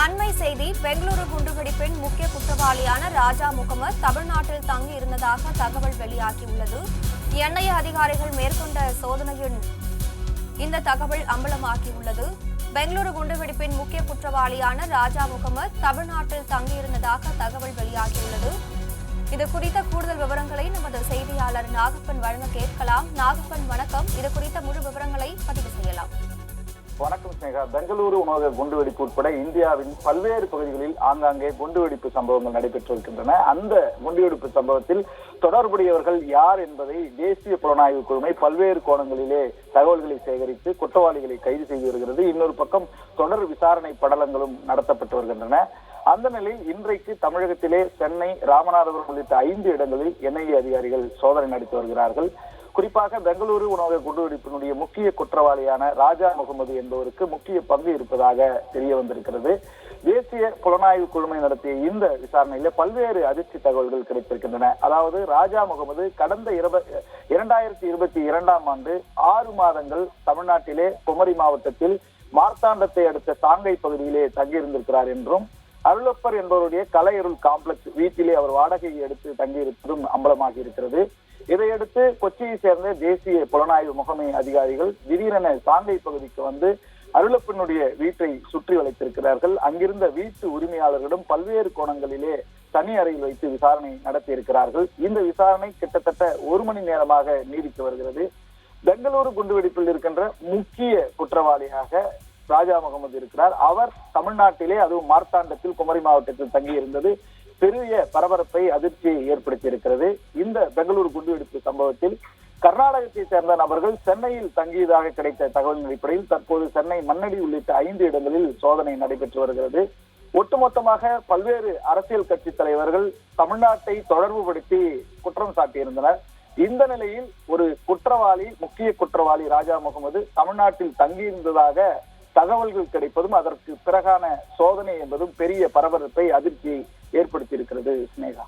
அண்மை செய்தி பெங்களூரு குண்டுவெடிப்பின் முக்கிய குற்றவாளியான ராஜா முகமது தமிழ்நாட்டில் தங்கி இருந்ததாக தகவல் வெளியாகியுள்ளது. என்ஐஏ அதிகாரிகள் மேற்கொண்ட சோதனையின் இந்த தகவல் அம்பலமாகியுள்ளது. பெங்களூரு குண்டுவெடிப்பின் முக்கிய குற்றவாளியான ராஜா முகமது தமிழ்நாட்டில் தங்கியிருந்ததாக தகவல் வெளியாகியுள்ளது. இது குறித்த கூடுதல் விவரங்களை நமது செய்தியாளர் நாகப்பன் வழங்க கேட்கலாம். நாகப்பன் வணக்கம். இது குறித்த முழு விவரங்களை பதிவு செய்யலாம். வணக்கம் ஸ்னேகா பெங்களூரு உணவக குண்டுவெடிப்பு உட்பட இந்தியாவின் பல்வேறு பகுதிகளில் ஆங்காங்கே குண்டுவெடிப்பு சம்பவங்கள் நடைபெற்றிருக்கின்றன. அந்த குண்டுவெடிப்பு சம்பவத்தில் தொடர்புடையவர்கள் யார் என்பதை தேசிய புலனாய்வு குழுமை பல்வேறு கோணங்களிலே தகவல்களை சேகரித்து குற்றவாளிகளை கைது செய்து வருகிறது. இன்னொரு பக்கம் தொடர் விசாரணை படலங்களும் நடத்தப்பட்டு வருகின்றன. அந்த நிலையில் இன்றைக்கு தமிழகத்திலே சென்னை ராமநாதபுரம் உள்ளிட்ட ஐந்து இடங்களில் என்ஐஏ அதிகாரிகள் சோதனை நடத்தி வருகிறார்கள். குறிப்பாக பெங்களூரு உணவக குண்டுவெடிப்பினுடைய முக்கிய குற்றவாளியான ராஜா முகமது என்பவருக்கு முக்கிய பங்கு இருப்பதாக தெரிய வந்திருக்கிறது. தேசிய புலனாய்வு குழுமை நடத்திய இந்த விசாரணையில பல்வேறு அதிர்ச்சி தகவல்கள் கிடைத்திருக்கின்றன. அதாவது ராஜா முகமது கடந்த இருப- இரண்டாயிரத்தி இருபத்தி இரண்டாம் ஆண்டு ஆறு மாதங்கள் தமிழ்நாட்டிலே குமரி மாவட்டத்தில் மார்த்தாண்டத்தை அடுத்த சாங்கை பகுதியிலே தங்கியிருந்திருக்கிறார் என்றும் அருளப்பர் என்பவருடைய கலையருள் காம்ப்ளெக்ஸ் வீட்டிலே அவர் வாடகையை எடுத்து தங்கியிருப்பதும் அம்பலமாகி இருக்கிறது. இதையடுத்து கொச்சியை சேர்ந்த தேசிய புலனாய்வு முகமை அதிகாரிகள் திடீரென சாங்கை பகுதிக்கு வந்து அருளப்பனுடைய வீட்டை சுற்றி வளைத்திருக்கிறார்கள். அங்கிருந்த வீட்டு உரிமையாளர்களிடம் பல்வேறு கோணங்களிலே தனி அறையில் வைத்து விசாரணை நடத்தி இருக்கிறார்கள் இந்த விசாரணை கிட்டத்தட்ட ஒரு மணி நேரமாக நீடித்து வருகிறது. பெங்களூரு குண்டுவெடிப்பில் இருக்கின்ற முக்கிய குற்றவாளியாக ராஜா முகமது இருக்கிறார். அவர் தமிழ்நாட்டிலே அதுவும் மார்த்தாண்டத்தில் குமரி மாவட்டத்தில் தங்கி இருந்தது பெரிய பரபரப்பை அதிர்ச்சியை ஏற்படுத்தி இருக்கிறது இந்த பெங்களூரு குண்டுவெடிப்பு சம்பவத்தில் கர்நாடகத்தை சேர்ந்த நபர்கள் சென்னையில் தங்கியதாக கிடைத்த தகவலின் அடிப்படையில் தற்போது சென்னை மண்ணடி உள்ளிட்ட ஐந்து இடங்களில் சோதனை நடைபெற்று வருகிறது. ஒட்டுமொத்தமாக பல்வேறு அரசியல் கட்சி தலைவர்கள் தமிழ்நாட்டை தொடர்புபடுத்தி குற்றம் சாட்டியிருந்தனர். இந்த நிலையில் ஒரு குற்றவாளி முக்கிய குற்றவாளி ராஜா முகமது தமிழ்நாட்டில் தங்கியிருந்ததாக தகவல்கள் கிடைப்பதும் அதற்கு பிறகான சோதனை என்பதும் பெரிய பரபரப்பை அதிர்ச்சியை ஏற்படுத்தியிருக்கிறது சினேகா